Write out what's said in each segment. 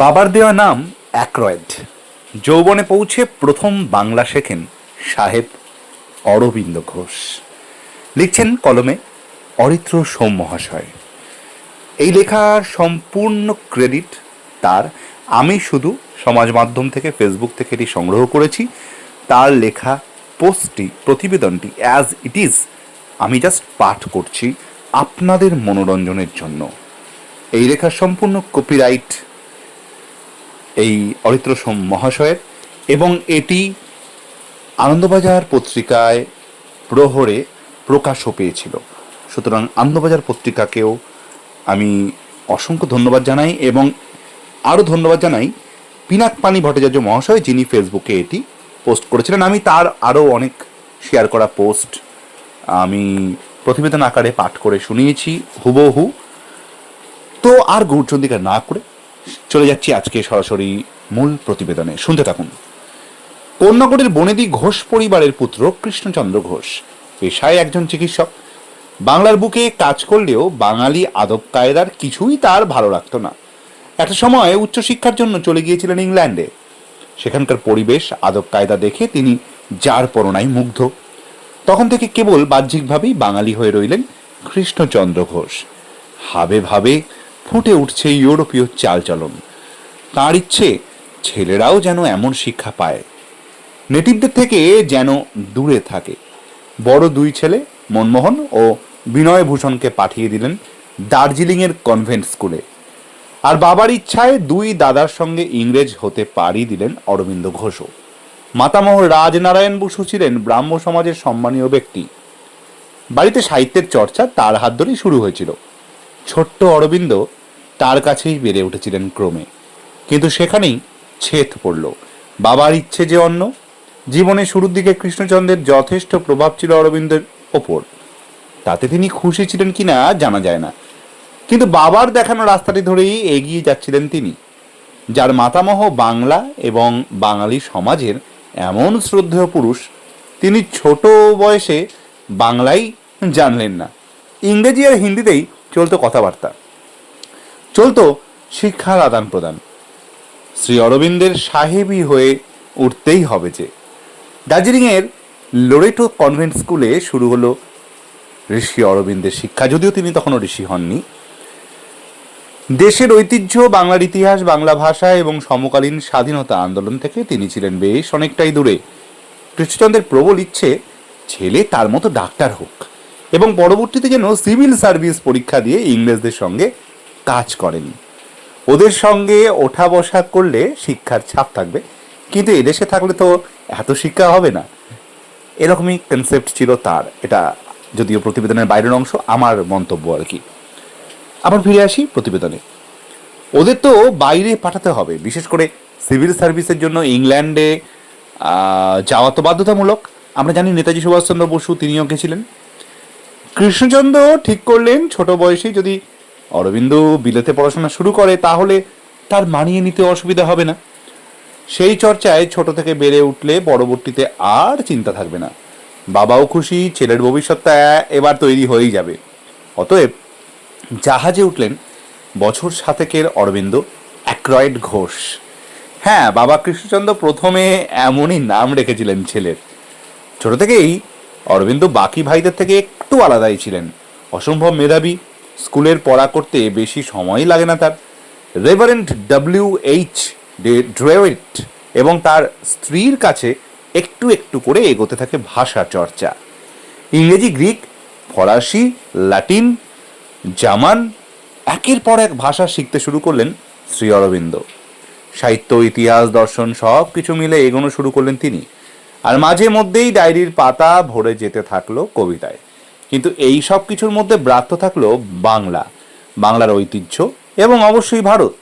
বাবার দেওয়া নাম অ্যাক্রয়েড। যৌবনে পৌঁছে প্রথম বাংলা শেখেন সাহেব অরবিন্দ ঘোষ। লিখছেন কলমে অরিত্র সোম মহাশয়। এই লেখার সম্পূর্ণ ক্রেডিট তার। আমি শুধু সমাজ মাধ্যম থেকে, ফেসবুক থেকে এটি সংগ্রহ করেছি। তার লেখা, পোস্টটি, প্রতিবেদনটি অ্যাজ ইট ইজ আমি জাস্ট পাঠ করছি আপনাদের মনোরঞ্জনের জন্য। এই লেখার সম্পূর্ণ কপিরাইট এই অরিত্র সোম মহাশয়ের এবং এটি আনন্দবাজার পত্রিকায় প্রহরে প্রকাশও পেয়েছিল। সুতরাং আনন্দবাজার পত্রিকাকেও আমি অসংখ্য ধন্যবাদ জানাই এবং আরও ধন্যবাদ জানাই পিনাক পানি ভট্টাচার্য মহাশয়, যিনি ফেসবুকে এটি পোস্ট করেছিলেন। আমি তার আরও অনেক শেয়ার করা পোস্ট আমি প্রতিবেদন আকারে পাঠ করে শুনিয়েছি, হুবহু। তো আর গৌরচন্দিকা না করে চলে যাচ্ছি আজকে সরাসরি মূল প্রতিবেদনে। শুনতে থাকুন। কন্যাগড়ের বনেদি ঘোষ পরিবারের পুত্র কৃষ্ণচন্দ্র ঘোষ, পেশায় একজন চিকিৎসক। বাংলার বুকে কাজ করলেও বাঙালি আদব কায়দার কিছুই তার ভালো লাগতো না। একটা সময় উচ্চশিক্ষার জন্য চলে গিয়েছিলেন ইংল্যান্ডে। সেখানকার পরিবেশ, আদব কায়দা দেখে তিনি যার পরনায় মুগ্ধ। তখন থেকে কেবল বাহ্যিকভাবেই বাঙালি হয়ে রইলেন কৃষ্ণচন্দ্র ঘোষ। হাবে ভাবে ফুটে উঠছে ইউরোপীয় চালচলন। তার ইচ্ছে, ছেলেরাও যেন এমন শিক্ষা পায়। নেটিভদের থেকে যেন দূরে থাকে। বড় দুই ছেলে, মনমোহন ও বিনয় ভূষণকে পাঠিয়ে দিলেন দার্জিলিংয়ের কনভেন্ট স্কুলে। আর বাবার ইচ্ছায় দুই দাদার সঙ্গে ইংরেজ হতে পাড়ি দিলেন অরবিন্দ ঘোষও। মাতামহ রাজনারায়ণ বসু ছিলেন ব্রাহ্ম সমাজের সম্মানীয় ব্যক্তি। বাড়িতে সাহিত্যের চর্চা তার হাত ধরেই শুরু হয়েছিল। ছোট্ট অরবিন্দ কাছেই বেড়ে উঠেছিলেন ক্রমে। কিন্তু সেখানেই ছেদ পড়ল। বাবার ইচ্ছে যে অন্য জীবনের শুরুর দিকে কৃষ্ণচন্দ্রের যথেষ্ট প্রভাব ছিল অরবিন্দের ওপর। তাতে তিনি খুশি ছিলেন কিনা জানা যায় না। কিন্তু বাবার দেখানো রাস্তাটি ধরেই এগিয়ে যাচ্ছিলেন তিনি, যার মাতামহ বাংলা এবং বাঙালি সমাজের এমন শ্রদ্ধেয় পুরুষ তিনি ছোট বয়সে বাংলাই জানলেন না। ইংরেজি আর হিন্দিতেই চলতো কথাবার্তা। চলতো শিক্ষার আদান প্রদান শ্রী অরবিন্দের সাহেবই হয়ে উঠতেই হবে যে। দার্জিলিংয়ের লোরেটো কনভেন্ট স্কুলে শুরু হলো ঋষি অরবিন্দের শিক্ষা, যদিও তিনি তখনও ঋষি হননি। দেশের ঐতিহ্য, বাংলার ইতিহাস, বাংলা ভাষা এবং সমকালীন স্বাধীনতা আন্দোলন থেকে তিনি ছিলেন বেশ অনেকটাই দূরে। কৃষ্ণচন্দ্রের প্রবল ইচ্ছে, ছেলে তার মতো ডাক্তার হোক এবং পরবর্তীতে যেন সিভিল সার্ভিস পরীক্ষা দিয়ে ইংরেজদের সঙ্গে কাজ করেন। ওদের সঙ্গে ওঠা বসা করলে শিক্ষার ছাপ থাকবে, কিন্তু এদেশে থাকলে তো এত শিক্ষা হবে না। এরকমই কনসেপ্ট ছিল তার। এটা যদিও প্রতিবেদনের বাইরের অংশ, আমার মন্তব্য আর কি। আবার ফিরে আসি প্রতিবেদনে। ওদের তো বাইরে পাঠাতে হবে, বিশেষ করে সিভিল সার্ভিসের জন্য ইংল্যান্ডে যাওয়া তো বাধ্যতামূলক। আমরা জানি নেতাজি সুভাষচন্দ্র বসু, তিনিও গেছিলেন। কৃষ্ণচন্দ্র ঠিক করলেন, ছোট বয়সেই যদি অরবিন্দ বিলেতে পড়াশোনা শুরু করে, তাহলে তার মানিয়ে নিতে অসুবিধা হবে না। সেই চর্চায় ছোট থেকে বেড়ে উঠলে পরবর্তীতে আর চিন্তা থাকবে না। বাবাও খুশি, ছেলের ভবিষ্যৎটা এবার তৈরি হয়েই যাবে। অতএব জাহাজে উঠলেন বছর সাতেকের অরবিন্দ অ্যাক্রয়েড ঘোষ। হ্যাঁ বাবা কৃষ্ণচন্দ্র প্রথমে এমনই নাম রেখেছিলেন ছেলের। ছোট থেকেই অরবিন্দ বাকি ভাইদের থেকে একটু আলাদাই ছিলেন। অসম্ভব মেধাবী স্কুলের পড়া করতে বেশি সময়ই লাগে না তার। রেভারেন্ট ডাব্লিউ এইচ ড্রেওয়েট এবং তার স্ত্রীর কাছে একটু একটু করে এগোতে থাকে ভাষা চর্চা। ইংরেজি, গ্রিক, ফরাসি লাটিন জামান একের পর এক ভাষা শিখতে শুরু করলেন শ্রী অরবিন্দ। সাহিত্য, ইতিহাস, দর্শন সব কিছু মিলে এগোনো শুরু করলেন তিনি। আর মাঝে মধ্যেই ডায়েরির পাতা ভরে যেতে থাকল কবিতায়। কিন্তু এই সব কিছুর মধ্যে ব্রাত্য থাকল বাংলা, বাংলার ঐতিহ্য এবং অবশ্যই ভারত।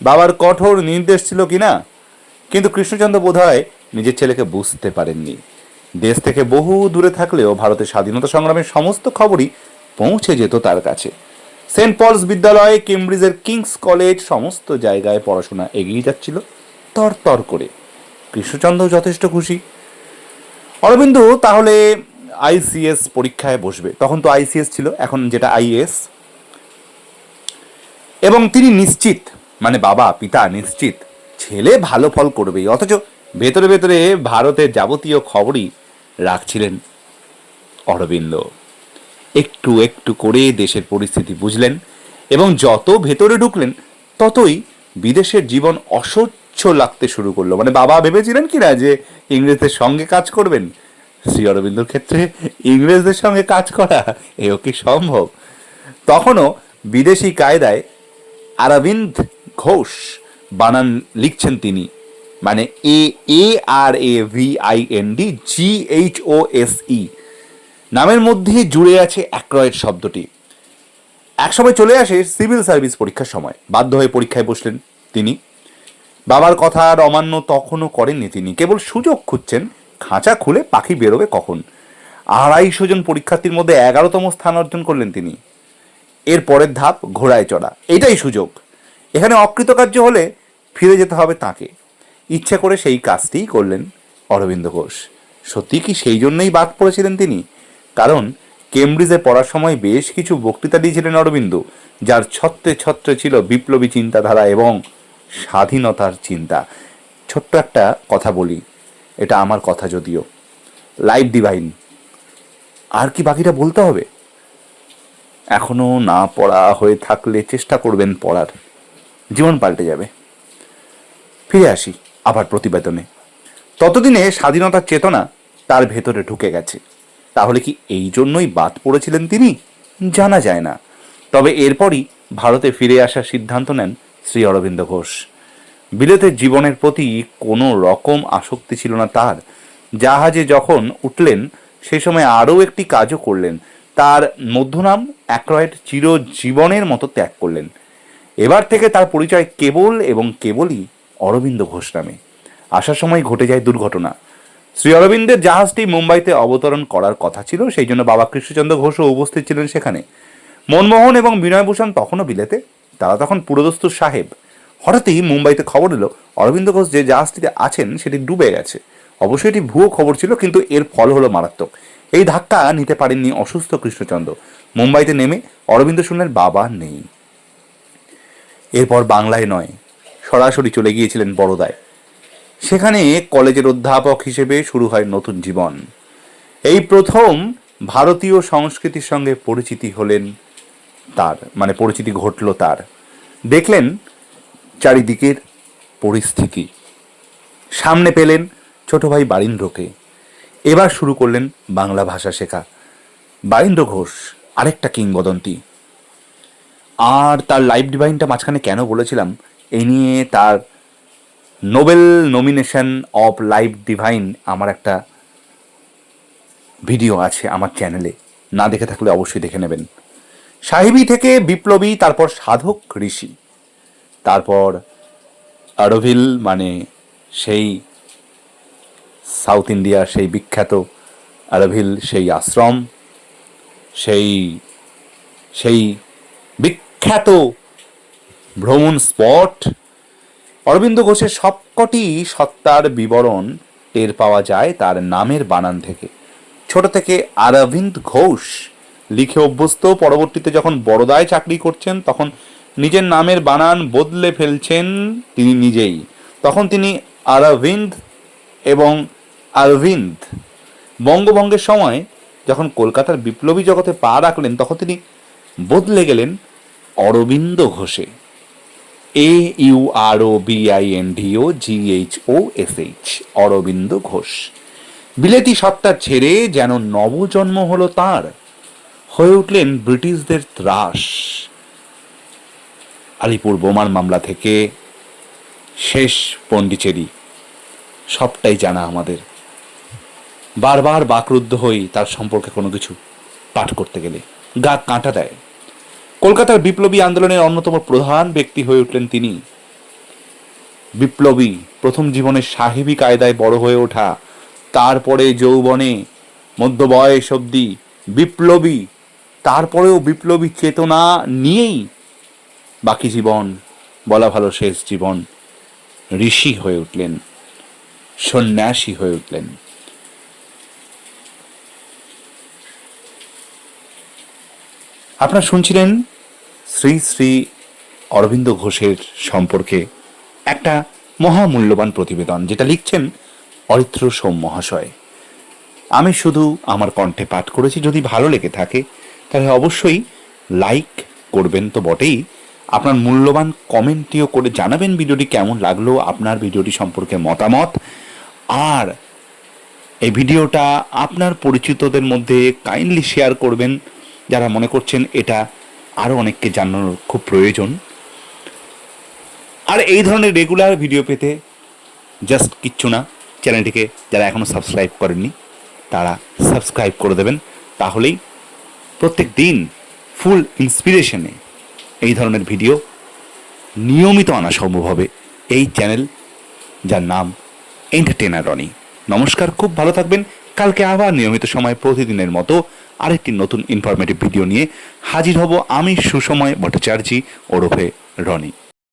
বাবার কঠোর নির্দেশ ছিল কি না কিন্তু কৃষ্ণচন্দ্র বোধহয় নিজের ছেলেকে বুঝতে পারেননি। দেশ থেকে বহু দূরে থাকলেও ভারতের স্বাধীনতা সংগ্রামের সমস্ত খবরই পৌঁছে যেত তার কাছে। সেন্ট পলস বিদ্যালয়ে, কেমব্রিজের কিংস কলেজ, সমস্ত জায়গায় পড়াশোনা এগিয়ে যাচ্ছিল তর তর করে। কৃষ্ণচন্দ্র যথেষ্ট খুশি। অরবিন্দু তাহলে আইসিএস পরীক্ষায় বসবে। তখন তো আইসিএস ছিল, এখন যেটা আইএস এবং তিনি নিশ্চিত মানে বাবা, পিতা নিশ্চিত, ছেলে ভালো ফল করবেই। অথচ ভেতরে ভেতরে ভারতের যাবতীয় খবরই রাখছিলেন অরবিন্দ। একটু একটু করে দেশের পরিস্থিতি বুঝলেন এবং যত ভেতরে ঢুকলেন, ততই বিদেশের জীবন অসহ্য লাগতে শুরু করল। মানে বাবা ভেবেছিলেন কিনা যে ইংরেজদের সঙ্গে কাজ করবেন? শ্রী অরবিন্দর ক্ষেত্রে ইংরেজদের সঙ্গে কাজ করা, এও কি সম্ভব? তখনও বিদেশি কায়দায় আরবিন্দ ঘোষ বানান লিখছেন তিনি। মানে A A, R, A, V, I, N, D, G, H, O, S, E. নামের মধ্যে জুড়ে আছে অ্যাক্রয়েড শব্দটি। একসময় চলে আসে সিভিল সার্ভিস পরীক্ষার সময়। বাধ্য হয়ে পরীক্ষায় বসলেন তিনি। বাবার কথা আর অমান্য তখনও করেননি তিনি। কেবল সুযোগ খুঁজছেন খাঁচা খুলে পাখি বেরোবে কখন? আড়াইশো জন পরীক্ষার্থীর মধ্যে এগারোতম স্থান অর্জন করলেন তিনি। এর পরের ধাপ ঘোড়ায় চড়া। এটাই সুযোগ। এখানে অকৃতকার্য হলে ফিরে যেতে হবে তাকে। ইচ্ছে করে সেই কাজটিই করলেন অরবিন্দ ঘোষ। সত্যি কি সেই জন্যই বাদ পড়েছিলেন তিনি? কারণ কেমব্রিজে পড়ার সময় বেশ কিছু বক্তৃতা দিয়েছিলেন অরবিন্দ, যার ছত্রে ছত্রে ছিল বিপ্লবী চিন্তাধারা এবং স্বাধীনতার চিন্তা। ছোট্ট একটা কথা বলি। এটা আমার কথা যদিও। লাইভ ডিভাইন আর কি বাকিটা বলতে হবে? এখনও না পড়া হয়ে থাকলে চেষ্টা করবেন পড়ার। জীবন পাল্টে যাবে। ফিরে আসি আবার প্রতিবেদনে। ততদিনে স্বাধীনতার চেতনা তার ভেতরে ঢুকে গেছে। তাহলে কি এই জন্যই বাদ পড়েছিলেন তিনি? জানা যায় না। তবে এরপরই ভারতে ফিরে আসার সিদ্ধান্ত নেন শ্রী অরবিন্দ ঘোষ। বিলেতের জীবনের প্রতি কোনো রকম আসক্তি ছিল না তার। জাহাজে যখন উঠলেন সেই সময় আরও একটি কাজও করলেন। তার মধ্যনাম অ্যাক্রয়েড চিরজীবনের মতো ত্যাগ করলেন। এবার থেকে তার পরিচয় কেবল এবং কেবলই অরবিন্দ ঘোষ নামে। আসার সময় ঘটে যায় দুর্ঘটনা। শ্রী অরবিন্দের জাহাজটি মুম্বাইতে অবতরণ করার কথা ছিল, সেই জন্য বাবা কৃষ্ণচন্দ্র ঘোষও উপস্থিত ছিলেন সেখানে। মনমোহন এবং বিনয়ভূষণ তখনও বিলেতে, তারা তখন পুরোদস্তুর সাহেব। হঠাৎই মুম্বাইতে খবর এলো, অরবিন্দ ঘোষ যে জাহাজটিতে আছেন সেটি ডুবে গেছে। অবশ্যই এটি ভুয়ো খবর ছিল, কিন্তু এর ফল হলো মারাত্মক। এই ধাক্কা নিতে পারেননি অসুস্থ কৃষ্ণচন্দ্র। মুম্বাইতে নেমে অরবিন্দ শুনলেন বাবা নেই। এরপর বাংলায় নয়, সরাসরি চলে গিয়েছিলেন বড়দায় সেখানে কলেজের অধ্যাপক হিসেবে শুরু হয় নতুন জীবন। এই প্রথম ভারতীয় সংস্কৃতির সঙ্গে পরিচিতি হলেন তার মানে পরিচিতি ঘটল তার। দেখলেন চারিদিকের পরিস্থিতি। সামনে পেলেন ছোট ভাই বারীন্দ্রকে। এবার শুরু করলেন বাংলা ভাষা শেখা। বারীন্দ্র ঘোষ, আরেকটা কিংবদন্তি। আর তার লাইভ ডিভাইনটা মাঝখানে কেন বলেছিলাম এই নিয়ে তার Nobel nomination of life divine আমার একটা ভিডিও আছে আমার চ্যানেলে। না দেখে থাকলে অবশ্যই দেখে নেবেন। সাহেবী থেকে বিপ্লবী, তারপর সাধক ঋষি। তারপর আরভিল মানে সেই সাউথ ইন্ডিয়ার সেই বিখ্যাত আরভিল, সেই আশ্রম, সেই সেই বিখ্যাত ভ্রমণ স্পট। অরবিন্দ ঘোষের সবকটি সত্তার বিবরণ টের পাওয়া যায় তার নামের বানান থেকে। ছোট থেকে আরবিন্দ ঘোষ লিখে অভ্যস্ত, পরবর্তীতে যখন বড়দায় চাকরি করছেন, তখন নিজের নামের বানান বদলে ফেলছেন তিনি নিজেই। তখন তিনি আরবিন্দ এবং আরবিন্দ বঙ্গভঙ্গের সময় যখন কলকাতার বিপ্লবী জগতে পা রাখলেন, তখন তিনি বদলে গেলেন অরবিন্দ ঘোষে। A U R O B I N D O G H O S H, Aurobindo Ghosh. বিলেতি সত্তা ছেড়ে যেন নবজন্ম হলো তার, হয়ে উঠলেন ব্রিটিশদের ত্রাস। আলিপুর বোমার মামলা থেকে শেষ পন্ডিচেরি সবটাই জানা আমাদের। বারবার বাকরুদ্ধ হই তার সম্পর্কে কোনো কিছু পাঠ করতে গেলে। গা কাঁটা দেয়। কলকাতার বিপ্লবী আন্দোলনের অন্যতম প্রধান ব্যক্তি হয়ে উঠলেন তিনি। বিপ্লবী প্রথম জীবনে সাহেবী কায়দায় বড় হয়ে ওঠা, তারপরে যৌবনে মধ্য বয়স অবধি বিপ্লবী, তারপরেও বিপ্লবী চেতনা নিয়েই বাকি জীবন, বলা ভালো শেষ জীবন, ঋষি হয়ে উঠলেন, সন্ন্যাসী হয়ে উঠলেন। আপনারা শুনছিলেন শ্রী শ্রী অরবিন্দ ঘোষের সম্পর্কে একটা মহামূল্যবান প্রতিবেদন, যেটা লিখছেন অরিত্র সোম মহাশয়। আমি শুধু আমার কণ্ঠে পাঠ করেছি, যদি ভালো লেগে থাকে, তাহলে অবশ্যই লাইক করবেন তো বটেই। আপনার মূল্যবান কমেন্টটিও করে জানাবেন ভিডিওটি কেমন লাগল, আপনার ভিডিওটি সম্পর্কে মতামত। আর এই ভিডিওটা আপনার পরিচিতদের মধ্যে কাইন্ডলি শেয়ার করবেন, যারা মনে করছেন এটা আরও অনেককে জানানোর খুব প্রয়োজন। আর এই ধরনের রেগুলার ভিডিও পেতে জাস্ট কিচ্ছু না চ্যানেলটিকে যারা এখনও সাবস্ক্রাইব করেননি, তারা সাবস্ক্রাইব করে দেবেন, তাহলেই প্রত্যেক দিন ফুল ইন্সপিরেশনে এই ধরনের ভিডিও নিয়মিত আনা সম্ভব হবে এই চ্যানেল, যার নাম এন্টারটেনার রনি নমস্কার, খুব ভালো থাকবেন। কালকে আবার নিয়মিত সময় প্রতিদিনের মতো আরেকটি নতুন ইনফরমেটিভ ভিডিও নিয়ে হাজির হব আমি সুসময় ভট্টাচার্যী ওরফে রনি